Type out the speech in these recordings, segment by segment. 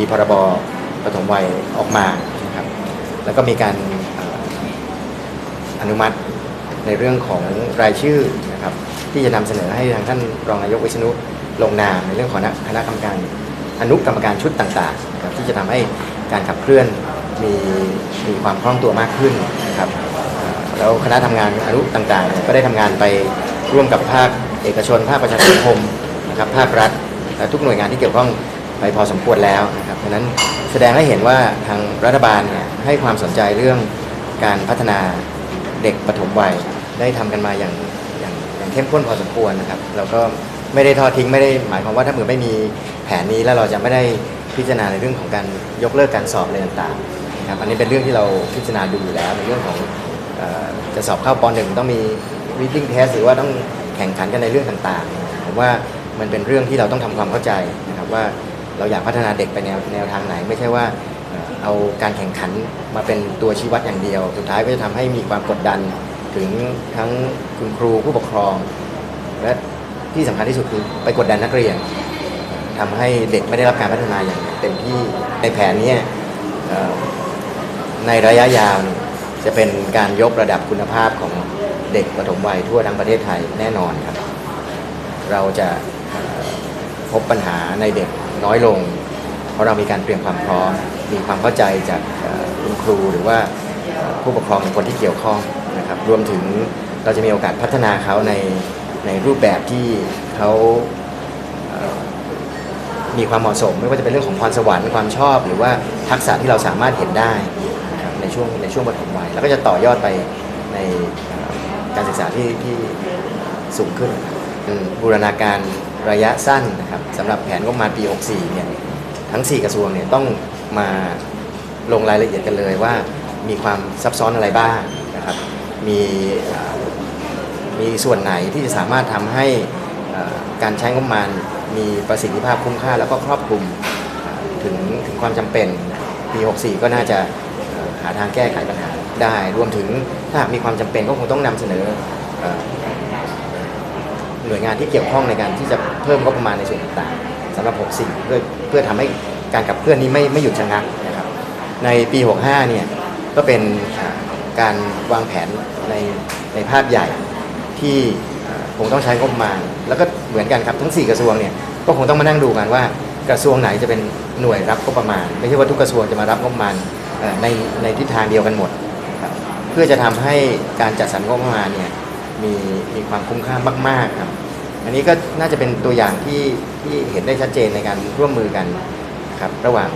มีพรบปฐมวัยออกมานะครับแล้วก็มีการอนุมัติในเรื่องของรายชื่อนะครับที่จะนำเสนอให้ทางท่านรองนายกวิษณุลงนามในเรื่องของคณะกรรมการอนุกรรมการชุดต่างๆนะครับที่จะทำให้การขับเคลื่อนมีมีความคล่องตัวมากขึ้นนะครับแล้วคณะทำงานอนุต่างๆ ก็ได้ทำงานไปร่วมกับภาคเอกชนภาคประชาสังคมนะครับภาครัฐและทุกหน่วยงานที่เกี่ยวข้อง ไปพอสมควรแล้วนะครับเพราะนั้นแสดงให้เห็นว่าทางรัฐบาลเนี่ยให้ความสนใจเรื่องการพัฒนาเด็กปฐมวัยได้ทำกันมาอย่างอย่างอย่างเข้มข้นพอสมควรนะครับเราก็ไม่ได้ทอดทิ้งไม่ได้หมายความว่าถ้าเผื่อไม่มีแผนนี้แล้วเราจะไม่ได้พิจารณาในเรื่องของการยกเลิกการสอบอะไรต่างๆนะครับอันนี้เป็นเรื่องที่เราพิจารณาดูอยู่แล้วในเรื่องของจะสอบเข้าปหนึ่งต้องมี reading test หรือว่าต้องแข่งขันกันในเรื่องต่างๆผมว่ามันเป็นเรื่องที่เราต้องทำความเข้าใจนะครับว่า เราอยากพัฒนาเด็กไปแนวแนวทางไหน ไม่ใช่ว่าเอาการแข่งขันมาเป็นตัวชี้วัดอย่างเดียว สุดท้ายก็จะทำให้มีความกดดันถึงทั้งคุณครูผู้ปกครอง และที่สำคัญที่สุดคือไปกดดันนักเรียนทำให้เด็กไม่ได้รับการพัฒนาอย่างเต็มที่ในแผนนี้ในระยะยาวจะเป็นการยกระดับคุณภาพของเด็กปฐมวัยทั่วทั้งประเทศไทยแน่นอนครับ เราจะพบปัญหาในเด็ก น้อยลง เพราะเรามีการเตรียมความพร้อม มีความเข้าใจจากคุณครูหรือว่าผู้ปกครองคนที่เกี่ยวข้องนะครับรวมถึงเราจะมีโอกาสพัฒนาเขาในในรูปแบบที่เขามีความเหมาะสม ไม่ว่าจะเป็นเรื่องของพรสวรรค์ความชอบ หรือว่าทักษะที่เราสามารถเห็นได้นในช่วงในช่วงปฐมวัยแล้วก็จะต่อยอดไปในการศึกษาที่ที่สูงขึ้นบูรณาการ ระยะสั้นนะครับสำหรับแผนงบมาปี 64 เนี่ยทั้ง 4 กระทรวงเนี่ยต้องมาลงรายละเอียดกันเลยว่ามีความซับซ้อนอะไรบ้างนะครับมีมีส่วนไหนที่จะสามารถทำให้การใช้งบประมาณมีประสิทธิภาพคุ้มค่าแล้วก็ครอบคลุมถึงถึงความจำเป็นปี 64 ก็น่าจะหาทางแก้ไขปัญหาได้ รวมถึงถ้าหากมีความจำเป็นก็คงต้องนำเสนอ หน่วยงานที่เกี่ยวข้องในการที่จะเพิ่มงบประมาณในส่วนต่างๆสำหรับ 64 เพื่อเพื่อทำให้การขับเคลื่อนนี้ไม่ไม่หยุดชะงักนะครับในปี 65 เนี่ยก็เป็นการวางแผนในในภาพใหญ่ที่คงต้องใช้งบประมาณ แล้วก็เหมือนกันครับทั้ง 4 กระทรวงเนี่ยก็คงต้องมานั่งดูกันว่ากระทรวงไหนจะเป็นหน่วยรับงบประมาณ ไม่ใช่ว่าทุกกระทรวงจะมารับงบประมาณในในทิศทางเดียวกันหมด เพื่อจะทำให้การจัดสรรงบประมาณเนี่ย มีมีความคุ้มค่ามาก ๆครับ อันนี้ก็น่าจะเป็นตัวอย่างที่ที่เห็นได้ชัดเจนในการร่วมมือกันนะครับระหว่าง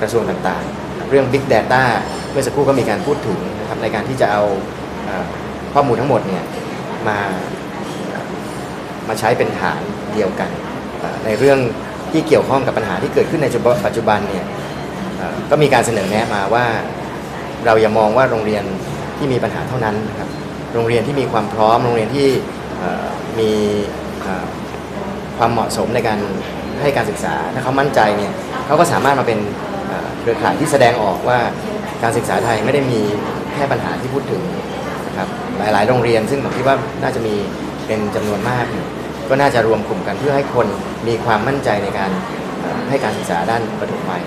กระทรวงต่างๆ เรื่อง Big Data เมื่อสักครู่ก็มีการพูดถึงนะครับในการที่จะเอาข้อมูลทั้งหมดเนี่ยมามาใช้เป็นฐานเดียวกัน ในเรื่องที่เกี่ยวข้องกับปัญหาที่เกิดขึ้นในปัจจุบันเนี่ยก็มีการเสนอแนะมาว่า เราอย่ามองว่าโรงเรียนที่มีปัญหาเท่านั้นนะครับ โรงเรียนที่มีความพร้อม โรงเรียนที่มีความเหมาะสมในการให้การศึกษา ถ้าเขามั่นใจเนี่ยเขาก็สามารถมาเป็นเครือข่ายที่แสดงออกว่าการศึกษาไทยไม่ได้มีแค่ปัญหาที่พูดถึงนะครับหลาย ๆ โรงเรียน ซึ่งผมคิดว่าน่าจะมีเป็นจำนวนมาก ก็น่าจะรวมกลุ่มกันเพื่อให้คนมีความมั่นใจในการให้การศึกษาด้านประถมวัย